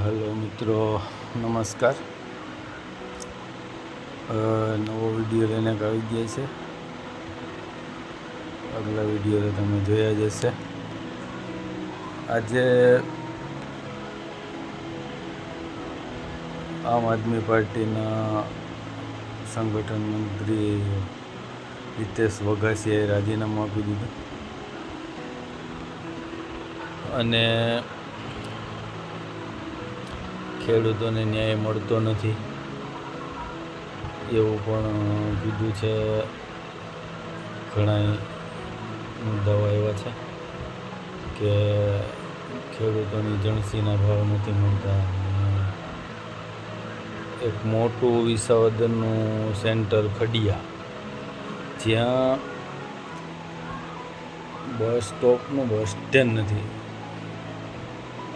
Hello મિત્રો, નમસ્કાર. નવો વીડિયો લઈને આવી ગયા છે. આગલા વીડિયો તો તમે જોયા જ હશે. આજે આમ આદમી પાર્ટીના સંગઠન મંત્રી હિતેશ વઘાસીએ રાજીનામું આપી દીધું. અને ખેડૂતોને ન્યાય મળતો નથી. એવું પણ કીધું છે. ઘણા મુદ્દાઓ એવા છે કે ખેડૂતોની જણસીના ભાવ નથી મળતા. એક મોટું વિસાવદનનું સેન્ટર ખડિયા. જ્યાં બસ સ્ટોપનું બસ સ્ટેન્ડ નથી.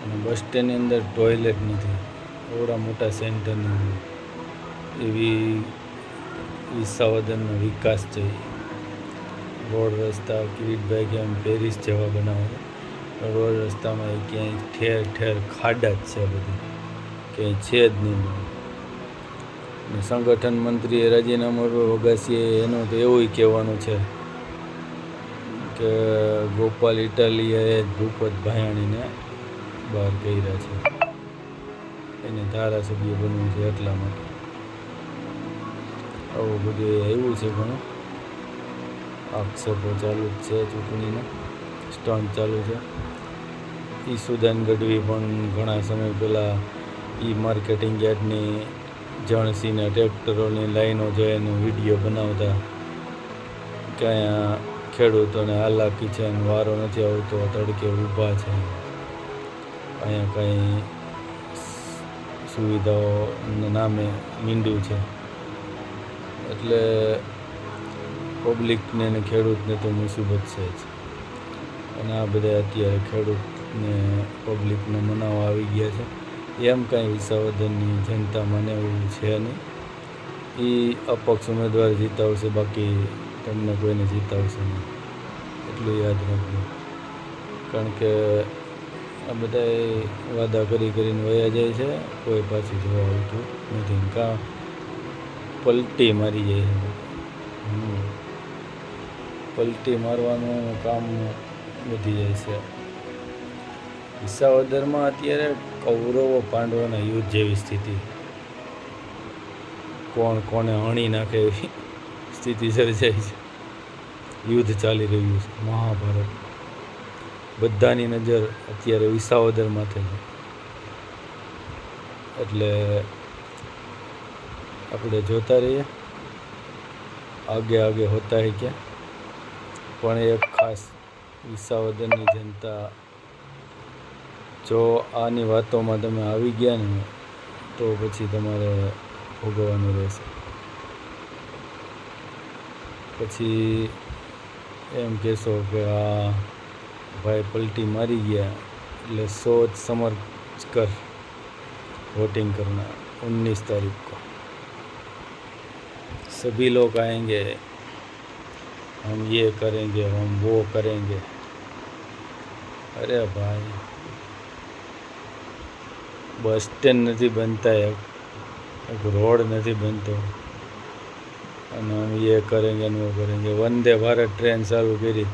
અને બસ સ્ટેન્ડની અંદર ટોયલેટ નથી. એવડા મોટા સેન્ટરનું એવી વિસાવદનનો વિકાસ છે. રોડ રસ્તા કિરીટભાઈ એમ પેરિસ જેવા બનાવે રોડ રસ્તામાં ક્યાંય ઠેર ઠેર ખાડા જ છે બધી. ક્યાંય છે જ નહીં. સંગઠન મંત્રીએ રાજીનામું વગાસીએ એનું તો એવું કહેવાનું છે કે ગોપાલ ઇટાલીએ ભૂપત ભાયાણીને બહાર કર્યા છે. એને ધારાસભ્ય બનવું છે એટલા માટે. આવું બધું આવ્યું છે ઘણું. આક્ષેપો ચાલુ જ છે ચૂંટણીના. સ્ટન્ટ ચાલુ છે. ઈસુદાન ગઢવી પણ ઘણા સમય પહેલાં ઈ માર્કેટિંગ યાર્ડની જણસીને ટ્રેક્ટરોની લાઈનો જોઈને વીડિયો બનાવતા કે અહીંયા ખેડૂતોને હાલાકી છે વારો નથી આવતો, તડકે ઊભા છે. અહીંયા કંઈ સુવિધાઓના નામે મીંડું છે. એટલે પબ્લિકને ને ખેડૂતને તો મુસીબત છે જ. અને આ બધા અત્યારે ખેડૂતને પબ્લિકને મનાવવા આવી ગયા છે. એમ કાંઈ વિસાવદરની જનતા મને એવું છે નહીં. એ અપક્ષ ઉમેદવાર જીતાવશે, બાકી તમને કોઈને જીતાવશે નહીં. એટલું યાદ રાખજો. કારણ કે આ બધાએ વાદા કરી કરીને વયા જાય છે. કોઈ પાછું જોવા આવતું નથી. કાં પલટી મારી જાય છે. પલટી મારવાનું કામ વધી જાય છે. વિસાવદરમાં અત્યારે કૌરવો પાંડવોના યુદ્ધ જેવી સ્થિતિ. કોણ કોને હણી નાખે એવી સ્થિતિ સર્જાય છે. યુદ્ધ ચાલી રહ્યું છે. મહાભારત. બધાની નજર અત્યારે વિસાવદરમાં થઈ એટલે આપણે જોતા રહીએ. આગે આગે હોતા હે ક્યાં? પણ એક ખાસ વિસાવદરની જનતા જો આની વાતોમાં તમે આવી ગયા ને, તો પછી તમારે ભોગવવાનું રહેશે. પછી એમ કહેશો કે આ ભાઈ પલટી મારી ગયા એટલે सोच समझ कर वोटिंग करना उन्नीस तारीख को सभी लोग आएंगे हम ये करेंगे हम वो करेंगे અરે ભાઈ બસ સ્ટેન્ડ નથી બનતા એક એક રોડ નથી બનતો અને हम ये करेंगे ને वो करेंगे વંદે ભારત ટ્રેન ચાલુ કરી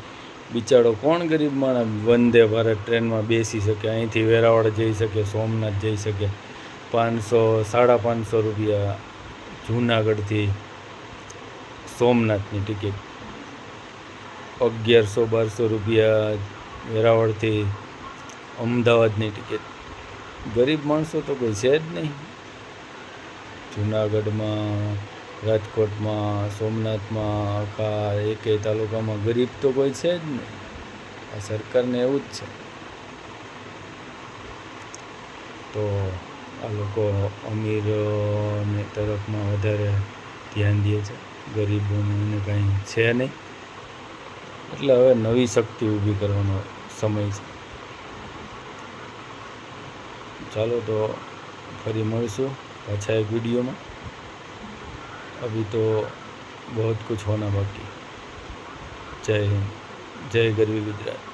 બિચારો કોણ ગરીબ માણસ વંદે ભારત ટ્રેનમાં બેસી શકે, અહીંથી વેરાવળ જઈ શકે, સોમનાથ જઈ શકે. પાંચસો, સાડા પાંચસો રૂપિયા જૂનાગઢથી સોમનાથની ટિકિટ. અગિયારસો, બારસો રૂપિયા વેરાવળથી અમદાવાદની ટિકિટ. ગરીબ માણસો તો કોઈ છે જ નહીં. જૂનાગઢમાં રાજકોટમાં, સોમનાથમાં, આખા એકેય તાલુકામાં ગરીબ તો કોઈ છે જ નહીં. આ સરકારને એવું જ છે. તો આ લોકો અમીરોને તરફમાં વધારે ધ્યાન દે છે. ગરીબોને કાંઈ છે નહીં. એટલે હવે નવી શક્તિ ઊભી કરવાનો સમય છે. ચાલો તો ફરી મળીશું પાછા એક વિડીયોમાં. अभी तो बहुत कुछ होना बाकी जय हिंद जय गरवी गुजरात